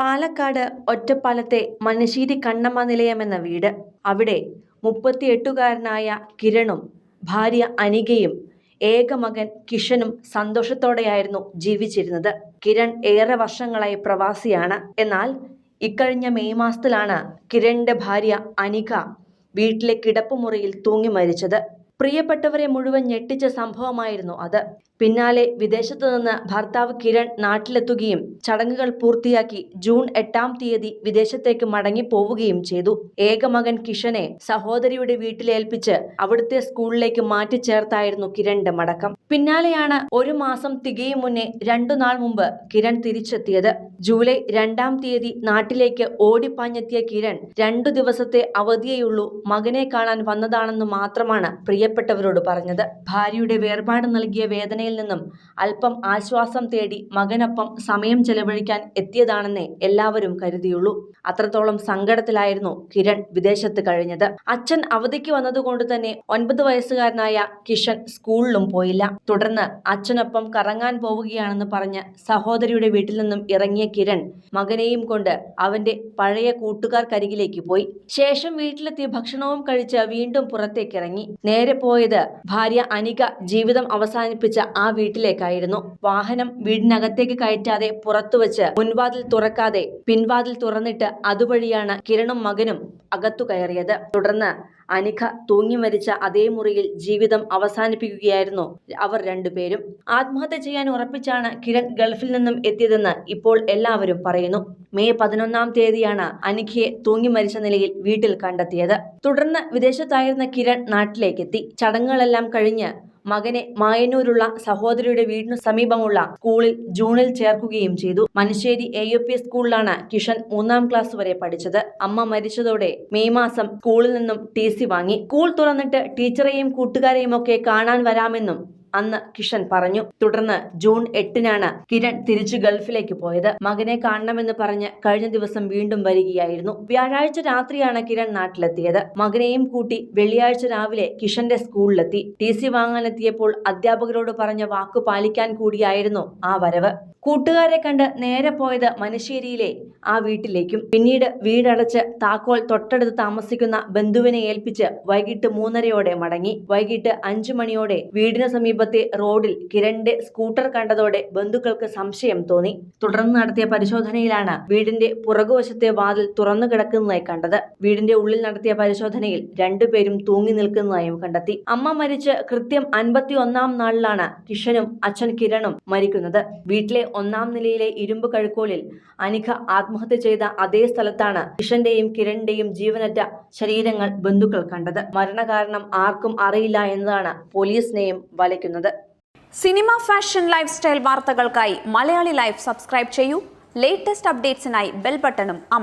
പാലക്കാട് ഒറ്റപ്പാലത്തെ മനശ്ശേരി കണ്ണമ്മ നിലയം എന്ന വീട്. അവിടെ മുപ്പത്തിയെട്ടുകാരനായ കിരണും ഭാര്യ അനികയും ഏക മകൻ കിഷനും സന്തോഷത്തോടെയായിരുന്നു ജീവിച്ചിരുന്നത്. കിരൺ ഏറെ വർഷങ്ങളായി പ്രവാസിയാണ്. എന്നാൽ ഇക്കഴിഞ്ഞ മെയ് മാസത്തിലാണ് കിരണിന്റെ ഭാര്യ അനിക വീട്ടിലെ കിടപ്പുമുറിയിൽ തൂങ്ങി മരിച്ചത്. പ്രിയപ്പെട്ടവരെ മുഴുവൻ ഞെട്ടിച്ച സംഭവമായിരുന്നു അത്. പിന്നാലെ വിദേശത്തു നിന്ന് ഭർത്താവ് കിരൺ നാട്ടിലെത്തുകയും ചടങ്ങുകൾ പൂർത്തിയാക്കി ജൂൺ എട്ടാം തീയതി വിദേശത്തേക്ക് മടങ്ങി പോവുകയും ചെയ്തു ഏകമകൻ കിഷനെ സഹോദരിയുടെ വീട്ടിലേൽപ്പിച്ച് അവിടുത്തെ സ്കൂളിലേക്ക് മാറ്റിച്ചേർത്തായിരുന്നു കിരണിന്റെ മടക്കം. പിന്നാലെയാണ് ഒരു മാസം തികയും മുന്നേ രണ്ടു നാൾ മുമ്പ് കിരൺ തിരിച്ചെത്തിയത്. ജൂലൈ രണ്ടാം തീയതി നാട്ടിലേക്ക് ഓടിപ്പാഞ്ഞെത്തിയ കിരൺ രണ്ടു ദിവസത്തെ അവധിയേയുള്ളൂ മകനെ കാണാൻ വന്നതാണെന്ന് മാത്രമാണ് പ്രിയപ്പെട്ടവരോട് പറഞ്ഞത്. ഭാര്യയുടെ വേർപാട് നൽകിയ വേദനയിൽ നിന്നും അല്പം ആശ്വാസം തേടി മകനൊപ്പം സമയം ചെലവഴിക്കാൻ എത്തിയതാണെന്നേ എല്ലാവരും കരുതിയുള്ളൂ. അത്രത്തോളം സങ്കടത്തിലായിരുന്നു കിരൺ വിദേശത്ത് കഴിഞ്ഞത്. അച്ഛൻ അവധിക്ക് വന്നതുകൊണ്ട് തന്നെ ഒൻപത് വയസ്സുകാരനായ കിഷൻ സ്കൂളിലും പോയില്ല. തുടർന്ന് അച്ഛനൊപ്പം കറങ്ങാൻ പോവുകയാണെന്ന് പറഞ്ഞ് സഹോദരിയുടെ വീട്ടിൽ നിന്നും ഇറങ്ങിയ കിരൺ മകനെയും കൊണ്ട് അവന്റെ പഴയ കൂട്ടുകാർക്കരികിലേക്ക് പോയി. ശേഷം വീട്ടിലെത്തിയ ഭക്ഷണവും കഴിച്ച് വീണ്ടും പുറത്തേക്കിറങ്ങി. നേരെ പോയത് ഭാര്യ അനിക ജീവിതം അവസാനിപ്പിച്ച ആ വീട്ടിലേക്കായിരുന്നു. വാഹനം വീടിനകത്തേക്ക് കയറ്റാതെ പുറത്തുവച്ച് മുൻവാതിൽ തുറക്കാതെ പിൻവാതിൽ തുറന്നിട്ട് അതുവഴിയാണ് കിരണും മകനും അകത്തു കയറിയത്. തുടർന്ന് അനിഖ തൂങ്ങി മരിച്ച അതേ മുറിയിൽ ജീവിതം അവസാനിപ്പിക്കുകയായിരുന്നു അവർ രണ്ടുപേരും. ആത്മഹത്യ ചെയ്യാൻ ഉറപ്പിച്ചാണ് കിരൺ ഗൾഫിൽ നിന്നും എത്തിയതെന്ന് ഇപ്പോൾ എല്ലാവരും പറയുന്നു. മെയ് പതിനൊന്നാം തീയതിയാണ് അനിഖയെ തൂങ്ങി മരിച്ച നിലയിൽ വീട്ടിൽ കണ്ടെത്തിയത്. തുടർന്ന് വിദേശത്തായിരുന്ന കിരൺ നാട്ടിലേക്കെത്തി. ചടങ്ങുകളെല്ലാം കഴിഞ്ഞ് മകനെ മായന്നൂരുള്ള സഹോദരിയുടെ വീടിനു സമീപമുള്ള സ്കൂളിൽ ജൂണിൽ ചേർക്കുകയും ചെയ്തു. മനുശ്ശേരി എ യു പി സ്കൂളിലാണ് കിഷൻ മൂന്നാം ക്ലാസ് വരെ പഠിച്ചത്. അമ്മ മരിച്ചതോടെ മെയ് മാസം സ്കൂളിൽ നിന്നും ടി വാങ്ങി. സ്കൂൾ തുറന്നിട്ട് ടീച്ചറെയും കൂട്ടുകാരെയും ഒക്കെ കാണാൻ വരാമെന്നും അന്ന് കിഷൻ പറഞ്ഞു തുടർന്ന് ജൂൺ എട്ടിനാണ് കിരൺ തിരിച്ചു ഗൾഫിലേക്ക് പോയത്. മകനെ കാണണമെന്ന് പറഞ്ഞ് കഴിഞ്ഞ ദിവസം വീണ്ടും വരികയായിരുന്നു. വ്യാഴാഴ്ച രാത്രിയാണ് കിരൺ നാട്ടിലെത്തിയത്. മകനെയും കൂട്ടി വെള്ളിയാഴ്ച രാവിലെ കിഷന്റെ സ്കൂളിലെത്തി. ടി സി വാങ്ങാനെത്തിയപ്പോൾ അധ്യാപകരോട് പറഞ്ഞ വാക്കു പാലിക്കാൻ കൂടിയായിരുന്നു ആ വരവ്. കൂട്ടുകാരെ കണ്ട് നേരെ പോയത് മനശ്ശേരിയിലെ ആ വീട്ടിലേക്കും. പിന്നീട് വീടടച്ച് താക്കോൽ തൊട്ടടുത്ത് താമസിക്കുന്ന ബന്ധുവിനെ ഏൽപ്പിച്ച് വൈകിട്ട് മൂന്നരയോടെ മടങ്ങി. വൈകിട്ട് അഞ്ചു മണിയോടെ വീടിന് സമീപത്തെ റോഡിൽ കിരണിന്റെ സ്കൂട്ടർ കണ്ടതോടെ ബന്ധുക്കൾക്ക് സംശയം തോന്നി. തുടർന്ന് നടത്തിയ പരിശോധനയിലാണ് വീടിന്റെ പുറകുവശത്തെ വാതിൽ തുറന്നു കിടക്കുന്നതായി കണ്ടത്. വീടിന്റെ ഉള്ളിൽ നടത്തിയ പരിശോധനയിൽ രണ്ടുപേരും തൂങ്ങി നിൽക്കുന്നതായും കണ്ടെത്തി. അമ്മ മരിച്ച് കൃത്യം അൻപത്തി ഒന്നാം നാളിലാണ് കിഷനും അച്ഛൻ കിരണും മരിക്കുന്നത്. വീട്ടിലെ ഒന്നാം നിലയിലെ ഇരുമ്പ് കഴുക്കോലിൽ അനിഖ ആത്മഹത്യ ചെയ്ത അതേ സ്ഥലത്താണ് കിഷന്റെയും കിരണിന്റെയും ജീവനറ്റ ശരീരങ്ങൾ ബന്ധുക്കൾ കണ്ടത്. മരണകാരണം ആർക്കും അറിയില്ല എന്നതാണ് പോലീസിനെയും വലയ്ക്കുന്നത്. സിനിമ ഫാഷൻ ലൈഫ് സ്റ്റൈൽ വാർത്തകൾക്കായി മലയാളി ലൈഫ് സബ്സ്ക്രൈബ് ചെയ്യൂ. ലേറ്റസ്റ്റ് അപ്ഡേറ്റ്സിനായി ബെൽ ബട്ടണും അമർത്തുക